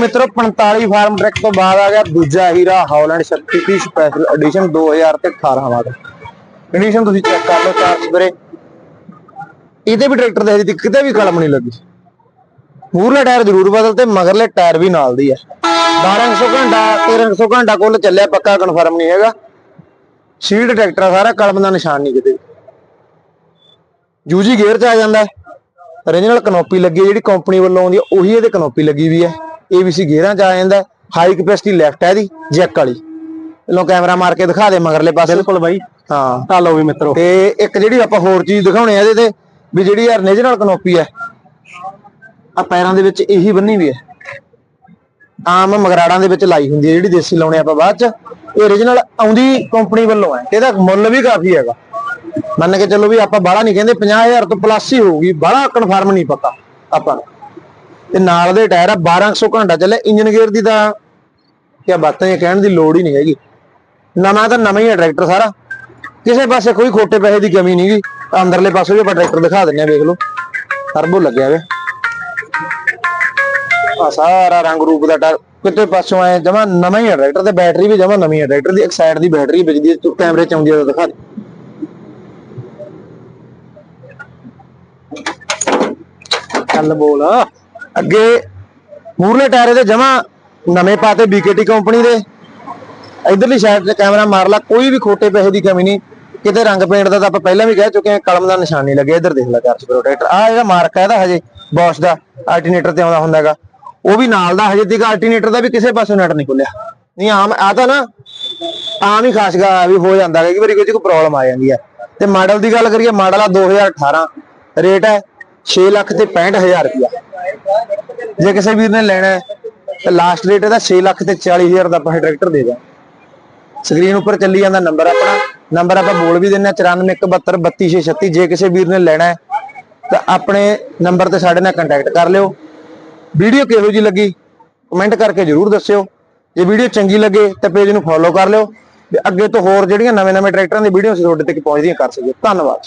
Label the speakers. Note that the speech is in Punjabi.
Speaker 1: ਮਿੱਤਰੋ 45 ਫਾਰਮ ਟਰੈਕ ਤੋਂ ਬਾਅਦ ਆ ਗਿਆ ਦੂਜਾ ਹੀਰਾ ਹਾਲੈਂਡ 36 ਸਪੈਸ਼ਲ ਐਡੀਸ਼ਨ 2018 ਵਾਲਾ। ਕੰਡੀਸ਼ਨ ਤੁਸੀਂ ਚੈੱਕ ਕਰ ਲਓ ਚਾਰ ਸਵੇਰੇ ਇਹਦੇ ਵੀ ਟਰੈਕਟਰ ਦੇ ਹਜੇ ਕਿਤੇ ਵੀ ਕਲਮ ਨਹੀਂ ਲੱਗੀ। ਮੂਰਲੇ ਟਾਇਰ ਜ਼ਰੂਰ ਬਦਲ ਤੇ ਮਗਰਲੇ ਟਾਇਰ ਵੀ ਨਾਲ ਦੀ ਆ। 1200 ਘੰਟਾ 1300 ਘੰਟਾ ਕੁੱਲ ਚੱਲਿਆ, ਪੱਕਾ ਕਨਫਰਮ ਨਹੀਂ ਹੈਗਾ। ਸੀਟ ਟਰੈਕਟਰ ਆ, ਸਾਰਾ ਕਲਮ ਦਾ ਨਿਸ਼ਾਨ ਨਹੀਂ ਕਿਤੇ। ਵੀ। ਯੂਜੀ ਗੇਅਰ ਚ ਆ ਜਾਂਦਾ। ਓਰੀਜਨਲ ਕਨੋਪੀ ਲੱਗੀ ਜਿਹੜੀ ਕੰਪਨੀ ਵੱਲੋਂ ਆਉਂਦੀ ਹੈ ਉਹੀ ਇਹਦੇ ਕਨੋਪੀ ਲੱਗੀ ਵੀ ਹੈ ABC ਗੇਅਰਾਂ ਚ ਆ ਜਾਂਦਾ ਹਾਈ ਕੈਪੈਸਿਟੀ ਲੈਫਟ ਹੈ ਦੀ ਜੈਕ ਵਾਲੀ। ਲੋ ਕੈਮਰਾ ਮਾਰ ਕੇ ਦਿਖਾ ਦੇ ਮਗਰਲੇ ਪਾਸੇ।
Speaker 2: ਬਿਲਕੁਲ ਬਾਈ।
Speaker 1: ਹਾਂ।
Speaker 2: ਆ ਲਓ ਵੀ ਮਿੱਤਰੋ।
Speaker 1: ਤੇ ਇੱਕ ਜਿਹੜੀ ਆਪਾਂ ਹੋਰ ਚੀਜ਼ ਦਿਖਾਉਣੇ ਆ ਇਹਦੇ ਤੇ ਵੀ ਜਿਹੜੀ ਯਾਰ ਓਰੀਜਨਲ ਕਨੋਪੀ ਹੈ ਆ ਪੈਰਾਂ ਦੇ ਵਿੱਚ ਇਹੀ ਬੰਨੀ ਵੀ ਹੈ। ਆਮ ਮਗਰਾੜਾਂ ਦੇ ਵਿੱਚ ਲਾਈ ਹੁੰਦੀ ਹੈ ਜਿਹੜੀ ਦੇਸੀ ਲਾਉਣੇ ਆਪਾਂ ਬਾਅਦ ਚ। ਇਹ ਓਰੀਜਨਲ ਆਉਂਦੀ ਕੰਪਨੀ ਵੱਲੋਂ ਹੈ। ਤੇ ਇਹਦਾ ਮੁੱਲ ਵੀ ਕਾਫੀ ਹੈਗਾ। ਮੰਨ ਕੇ ਚੱਲੋ ਵੀ ਆਪਾਂ ਬਾਹਲਾ ਨਹੀਂ ਕਹਿੰਦੇ 50000 ਤੋਂ ਪਲੱਸ ਹੀ ਹੋਊਗੀ। ਬਾਹਲਾ ਕਨਫਰਮ ਨਹੀਂ ਪਤਾ ਆਪਾਂ ਨੂੰ। ਤੇ ਨਾਲ ਦੇ ਟਾਇਰ ਆ 1200 ਘੰਟਾ ਚੱਲੇ ਇੰਜਨ ਗੇਅਰ ਦੀ ਤਾਂ ਕਿਆ ਬਾਤਾਂ ਇਹ ਕਹਿਣ ਦੀ ਲੋੜ ਹੀ ਨਹੀਂ ਹੈਗੀ। ਨਵਾਂ ਤਾਂ ਨਵਾਂ ਹੀ ਹੈ ਟਰੈਕਟਰ ਸਾਰਾ। ਕਿਸੇ ਪਾਸੇ ਕੋਈ ਖੋਟੇ ਪੈਸੇ ਦੀ ਕਮੀ ਨਹੀਂਗੀ ਅੰਦਰਲੇ ਪਾਸੇ ਵੀ ਆਪਾਂ ਟਰੈਕਟਰ ਦਿਖਾ ਦਿੰਨੇ ਆ, ਵੇਖ ਲਓ। ਟਰਬੋ ਲੱਗਿਆ ਵੇ। ਆ ਸਾਰਾ ਰੰਗ ਰੂਪ ਦਾ ਟਰ ਕਿਤੇ ਪਾਸੋਂ ਆਏ ਜਮਾ ਨਵਾਂ ਹੀ ਹੈ ਟਰੈਕਟਰ ਤੇ ਬੈਟਰੀ ਵੀ ਜਮਾ ਨਵੀਂ ਹੈ ਟਰੈਕਟਰ ਦੀ। ਇੱਕ ਸਾਈਡ ਦੀ ਬੈਟਰੀ ਵੱਜਦੀ ਹੈ ਕੈਮਰੇ ਚ ਆਉਂਦੀ ਹੈ ਦਿਖਾ ਦੇ।
Speaker 2: ਚੱਲ ਬੋਲ।
Speaker 1: ਅੱਗੇ ਮੂਰਲੇ ਟਾਇਰੇ ਇਹਦੇ ਜਮਾ ਨਵੇਂ ਪਾਤੇ BKT ਕੰਪਨੀ ਦੇ। ਇਧਰਲੀ ਸਾਈਡ ਤੇ ਕੈਮਰਾ ਮਾਰ ਲਾ, ਕੋਈ ਵੀ ਖੋਟੇ ਪੈਸੇ ਦੀ ਕਮੀ ਨਹੀਂ। ਕਿਤੇ ਰੰਗ ਪੇਂਟ ਦਾ ਤਾਂ ਆਪਾਂ ਪਹਿਲਾਂ ਵੀ ਕਹਿ ਚੁੱਕੇ ਹਾਂ, ਕਲਮ ਦਾ ਨਿਸ਼ਾਨ ਨਹੀਂ ਲੱਗਿਆ। ਇੱਧਰ ਦੇਖ ਲੈ ਚਾਰਜ ਪ੍ਰੋਟੈਕਟਰ ਆ ਜਿਹੜਾ ਮਾਰਕ ਹੈ ਇਹਦਾ ਹਜੇ ਬੌਸ ਦਾ ਅਲਟਰਨੇਟਰ ਤੇ ਆਉਂਦਾ ਹੁੰਦਾ ਹੈਗਾ। ਉਹ ਵੀ ਨਾਲ ਦਾ ਹਜੇ ਤੱਕ ਅਲਟਰਨੇਟਰ ਦਾ ਵੀ ਕਿਸੇ ਪਾਸੋਂ ਨਟ ਨਹੀਂ ਖੁੱਲਿਆ। ਨਹੀਂ, ਆਮ ਆ ਤਾਂ ਨਾ, ਆਮ ਹੀ ਖਾਸ ਗਾ ਵੀ ਹੋ ਜਾਂਦਾ ਹੈ ਕਿ ਵਾਰੀ ਕੋਈ ਕੋਈ ਪ੍ਰੋਬਲਮ ਆ ਜਾਂਦੀ ਹੈ ਤੇ ਮਾਡਲ ਦੀ ਗੱਲ ਕਰੀਏ ਮਾਡਲ ਆ 2018 ਰੇਟ ਹੈ 6 ਲੱਖ ਤੇ 65000 ਰੁਪਇਆ। ਜੇ ਕਿਸੇ ਵੀਰ ਨੇ ਲੈਣਾ ਹੈ, ਤੇ ਲਾਸਟ ਰੇਟ ਇਹਦਾ 6 ਲੱਖ ਤੇ 40000 ਦਾ ਆਪਾਂ ਟਰੈਕਟਰ ਦੇ ਦਾਂ ਸਕਰੀਨ ਉੱਪਰ ਚੱਲੀ ਜਾਂਦਾ ਨੰਬਰ ਆਪਣਾ। ਨੰਬਰ ਆਪਾਂ ਬੋਲ ਵੀ ਦਿੰਨੇ 9417232636 ਜੇ ਕਿਸੇ ਵੀਰ ਨੇ ਲੈਣਾ ਤਾਂ ਆਪਣੇ ਨੰਬਰ ਤੇ ਸਾਡੇ ਨਾਲ ਕੰਟੈਕਟ ਕਰ ਲਿਓ। ਵੀਡੀਓ ਕਿਹੋ ਜੀ ਲੱਗੀ ਕਮੈਂਟ ਕਰਕੇ ਜਰੂਰ ਦੱਸਿਓ। ਜੇ ਵੀਡੀਓ ਚੰਗੀ ਲੱਗੇ, ਤਾਂ ਪੇਜ ਨੂੰ ਫੋਲੋ ਕਰ ਲਿਓ। ਤੇ ਅੱਗੇ ਤੋਂ ਹੋਰ ਜਿਹੜੀਆਂ ਨਵੇਂ-ਨਵੇਂ ਟਰੈਕਟਰਾਂ ਦੀ ਵੀਡੀਓ ਅਸੀਂ ਤੁਹਾਡੇ ਤੱਕ ਪਹੁੰਚਦੀਆਂ, ਕਰ ਸਕੀਏ। ਧੰਨਵਾਦ।